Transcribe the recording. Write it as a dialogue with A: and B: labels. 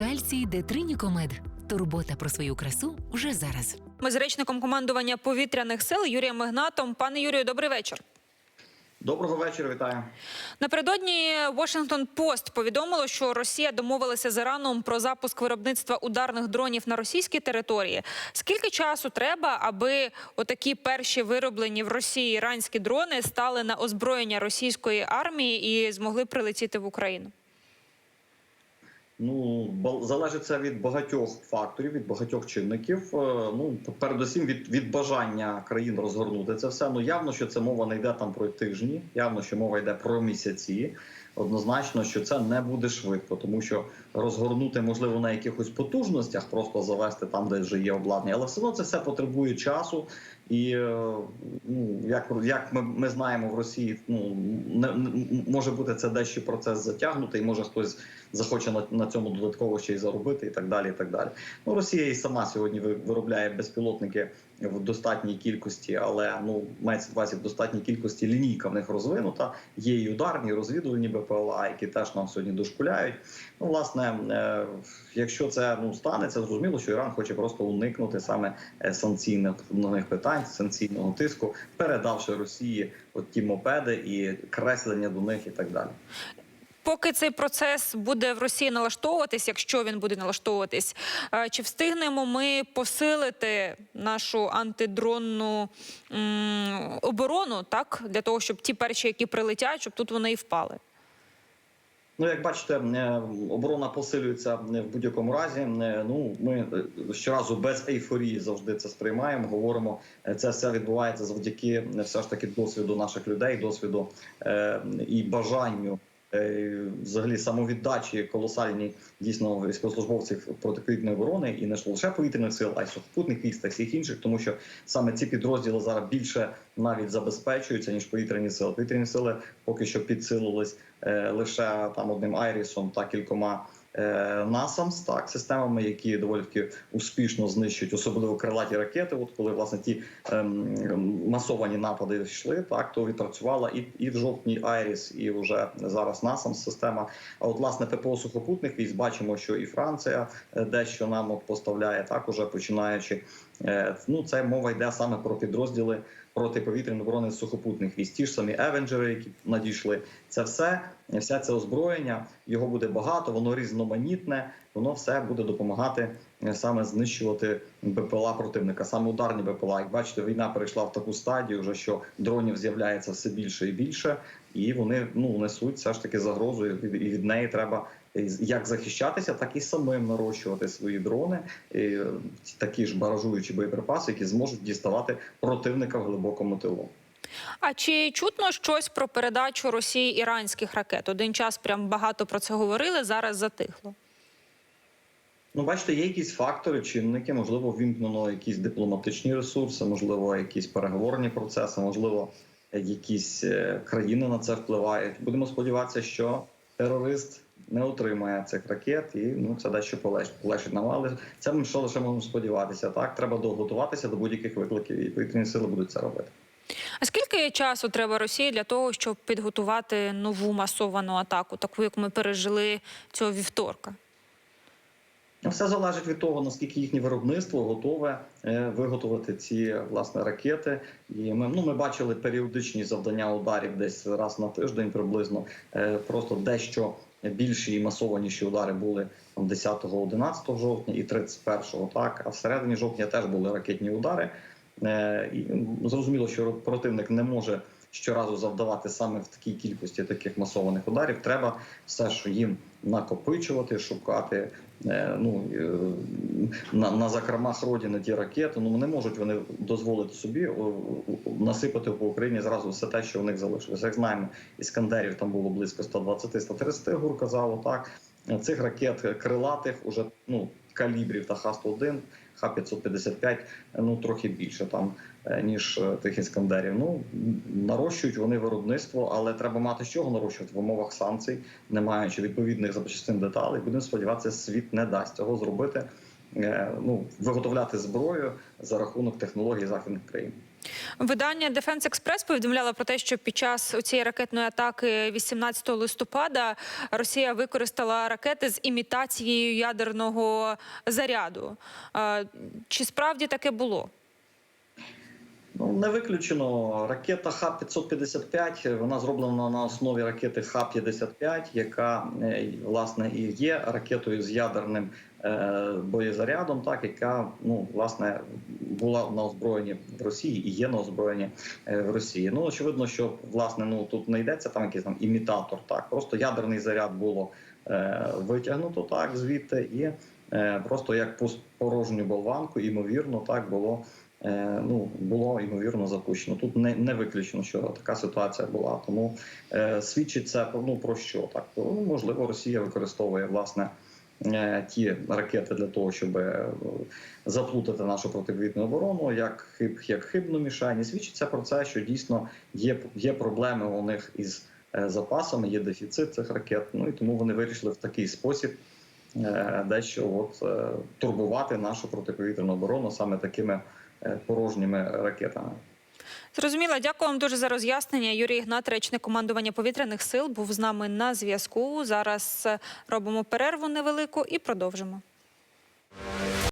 A: Кальцій Детринікомед. Турбота про свою красу вже зараз.
B: Ми з речником командування повітряних сил Юрієм Мигнатом. Пане Юрію, добрий вечір.
C: Доброго вечора, вітаю.
B: Напередодні Washington Post повідомило, що Росія домовилася з Іраном про запуск виробництва ударних дронів на російській території. Скільки часу треба, аби отакі перші вироблені в Росії іранські дрони стали на озброєння російської армії і змогли прилетіти в Україну?
C: Ну залежить від багатьох факторів, від багатьох чинників. Е, Ну передусім від, від бажання країн розгорнути це все. Ну явно, що це мова не йде там про тижні, явно, що мова йде про місяці. Однозначно, що це не буде швидко, тому що розгорнути можливо на якихось потужностях, просто завести там, де вже є обладнання, але все одно це все потребує часу. І е, ну як як ми, ми знаємо в Росії, ну не, може бути це дещо процес затягнутий, може хтось захоче на, на цьому додатково ще й заробити, і так далі. І так далі. Ну Росія і сама сьогодні виробляє безпілотники в достатній кількості, але ну мається на увазі в достатній кількості лінійка в них розвинута. Є і ударні, і розвідувальні БПЛА, які теж нам сьогодні дошкуляють. Ну, власне, е, якщо це ну станеться, зрозуміло, що Іран хоче просто уникнути саме е, санкційних нових питань, санкційного тиску, передавши Росії от ті мопеди і креслення до них і так далі.
B: Поки цей процес буде в Росії налаштовуватись, якщо він буде налаштовуватись, е, чи встигнемо ми посилити нашу антидронну оборону, так для того, щоб ті перші, які прилетять, щоб тут вони і впали?
C: Ну, як бачите, е, оборона посилюється в будь-якому разі. Е, Ну, ми е, щоразу без ейфорії завжди це сприймаємо. Говоримо, це все відбувається завдяки все ж таки досвіду наших людей, досвіду і бажанню. Е, Взагалі самовіддачі колосальні дійсно військовослужбовців протиповітряної оборони і не лише повітряних сил, а й сухопутних військ та всіх інших, тому що саме ці підрозділи зараз більше навіть забезпечуються ніж повітряні сили. Повітряні сили поки що підсилились е, лише там одним айрісом та кількома насамс, так системами, які доволі таки успішно знищують, особливо крилаті ракети. От коли власне ті ем, масовані напади йшли, так то відпрацювала і, і в жовтні Айріс, і вже зараз насамс система. А от власне ППО сухопутних військ бачимо, що і Франція е, дещо нам от поставляє, так уже починаючи. Е, ну це мова йде саме про підрозділи протиповітряної оборони сухопутних військ. Ті ж самі Евенджери, які надійшли. Це все, вся це озброєння. Його буде багато, воно різноманітне. Воно все буде допомагати е, саме знищувати БПЛА противника, саме ударні БПЛА. Як бачите, війна перейшла в таку стадію, вже що дронів з'являється все більше і більше, і вони ну несуть все ж таки загрозу. І від- неї треба як захищатися, так і самим нарощувати свої дрони, і, е, такі ж баражуючі боєприпаси, які зможуть діставати противника в глибокому тилу.
B: А чи чутно щось про передачу Росії іранських ракет? Один час прям багато про це говорили, зараз затихло.
C: Ну, бачите, є якісь фактори, чинники, можливо, вімкнено якісь дипломатичні ресурси, можливо, якісь переговорні процеси, можливо, якісь е, країни на це впливають. Будемо сподіватися, що терорист не отримає цих ракет, і ну це дещо полегшить, полегшить нам. Але це ми що лише можемо сподіватися. Так, треба доготуватися до будь-яких викликів, і повітряні сили будуть це робити.
B: А скільки часу треба Росії для того, щоб підготувати нову масовану атаку, таку як ми пережили цього вівторка?
C: Все залежить від того, наскільки їхнє виробництво готове е, виготовити ці власне ракети. І ми ну ми бачили періодичні завдання ударів десь раз на тиждень приблизно. Е, Просто дещо більші і масованіші удари були там 10-11 жовтня і 31-го, Так а всередині жовтня теж були ракетні удари. Е, І зрозуміло, що противник не може щоразу завдавати саме в такій кількості таких масованих ударів. Треба все, що їм накопичувати, шукати е, ну е, на, на закромах родини ті ракети. Ну не можуть вони дозволити собі насипати по Україні зразу все те, що в них залишилося. Як знаємо, іскандерів там було близько 120-130 гур казало так. Цих ракет крилатих уже ну калібрів та Х-101, Х-555, ну трохи більше там е, ніж е, тих іскандерів. Ну нарощують вони виробництво, але треба мати з чого нарощувати в умовах санкцій, не маючи відповідних запчастин деталей. Будемо сподіватися, світ не дасть цього зробити. е, Ну виготовляти зброю за рахунок технологій західних країн.
B: Видання Defense Express повідомляло про те, що під час цієї ракетної атаки 18 листопада Росія використала ракети з імітацією ядерного заряду. Е, Чи справді таке було?
C: Ну, не виключено. Ракета Х-555, вона зроблена на основі ракети Х-55, яка е, власне і є ракетою з ядерним боєзарядом, так яка ну власне була на озброєнні в Росії і є на озброєнні е, в Росії. Ну очевидно, що власне ну тут не йдеться там якийсь там імітатор, так просто ядерний заряд було е, витягнуто так звідти, і е, просто як порожню болванку, ймовірно, так було. Е, ну було ймовірно запущено. Тут не, не виключено, що така ситуація була. Тому е, свідчить це ну, про що так? Ну, можливо, Росія використовує власне е, ті ракети для того, щоб е, заплутати нашу протиповітряну оборону, як хиб, як хибну мішень. І свідчиться про це, що дійсно є, є проблеми у них із е, запасами, є дефіцит цих ракет. Ну і тому вони вирішили в такий спосіб. е, Дещо от е, турбувати нашу протиповітряну оборону саме такими е, порожніми ракетами.
B: Зрозуміло, дякую вам дуже за роз'яснення. Юрій Ігнат, речник командування повітряних сил, був з нами на зв'язку. Зараз е, робимо перерву невелику і продовжимо.